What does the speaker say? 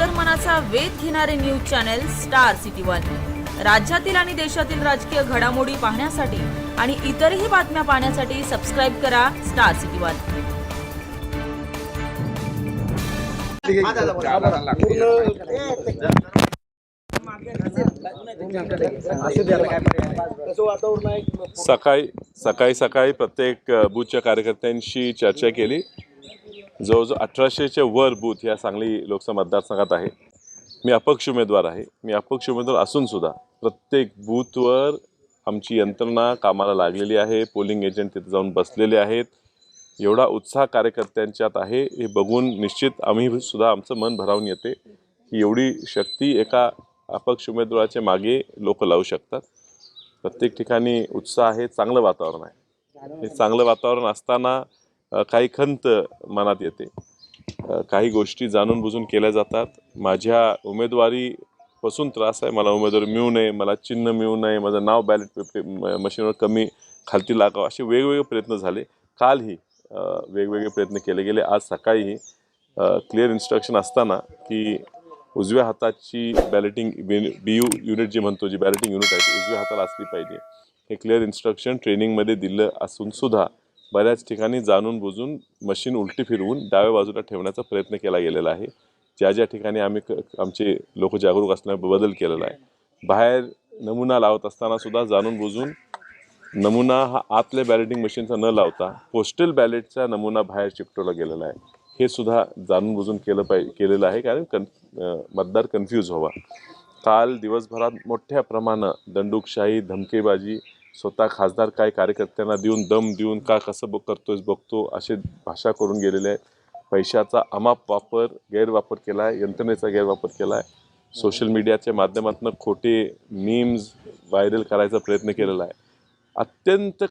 अंतर्मनाचा वेध घेणारे news channel Star City one. राज्यातील आणि देशातील राजकीय घडामोडी पाहण्यासाठी आणि इतरही बातम्या पाहण्यासाठी सबस्क्राईब करा स्टार सिटी वन. सकाळी सकाळी सकाळी प्रत्येक बूथच्या कार्यकर्त्यांशी चर्चा केली. जवळजवळ अठराशेच्या वर बूथ या सांगली लोकसभा मतदारसंघात आहे. मी अपक्ष उमेदवार आहे. मी अपक्ष उमेदवार असून सुद्धा प्रत्येक बूथवर आमची यंत्रणा कामाला लागलेली आहे. पोलिंग एजंट तिथे जाऊन बसलेले आहेत. एवढा उत्साह कार्यकर्त्यांच्यात आहे हे बघून निश्चित आम्ही सुद्धा आमचं मन भरावून येते की एवढी शक्ती एका अपक्ष उमेदवाराच्या मागे लोक लावू शकतात. प्रत्येक ठिकाणी उत्साह आहे. चांगलं वातावरण आहे. हे चांगलं वातावरण असताना काही खंत मनात येते. काही गोष्टी जाणून बुजून केल्या जातात. माझ्या उमेदवारीपासून त्रास आहे. मला उमेदवारी मिळू नये मला चिन्ह मिळू नये माझं नाव बॅलेट पेपर मशीनवर कमी खालती लागावं असे वेगवेगळे प्रयत्न झाले. कालही वेगवेगळे प्रयत्न केले गेले. आज सकाळीही क्लिअर इन्स्ट्रक्शन असताना की उजव्या हाताची बॅलेटिंग बी यू युनिट जी म्हणतो जी बॅलेटिंग युनिट आहे ती उजव्या हाताला असली पाहिजे. हे क्लिअर इन्स्ट्रक्शन ट्रेनिंगमध्ये दिलं असूनसुद्धा बऱ्याच ठिकाणी जाणून बुजून मशीन उलटी फिरवून डाव्या बाजूला ठेवण्याचा प्रयत्न केला गेलेला आहे. ज्या ज्या ठिकाणी आम्ही क- आमचे लोक जागरूक असल्यामुळे बदल केलेला आहे. बाहेर नमुना लावत असताना सुद्धा जाणून बुजून नमुना हा आतल्या बॅलेटिंग मशीनचा न लावता पोस्टल बॅलेटचा नमुना बाहेर चिकटवला गेलेला आहे. हे सुद्धा जाणून बुजून केलं पाहिजे केलेलं आहे. कारण कन मतदार कन्फ्यूज व्हावा. काल दिवसभरात मोठ्या प्रमाणात दंडुकशाही धमकेबाजी स्वतः खासदार काय कार्यकर्त्यांना देऊन दम देऊन का कसं बघ करतोयस बघतो असे भाषा करून गेलेले आहे. पैशाचा अमाप वापर गैरवापर केला आहे यंत्रणेचा गैरवापर केला आहे सोशल मीडियाच्या माध्यमातून खोटे मीम्स व्हायरल करायचा प्रयत्न केलेला आहे. अत्यंत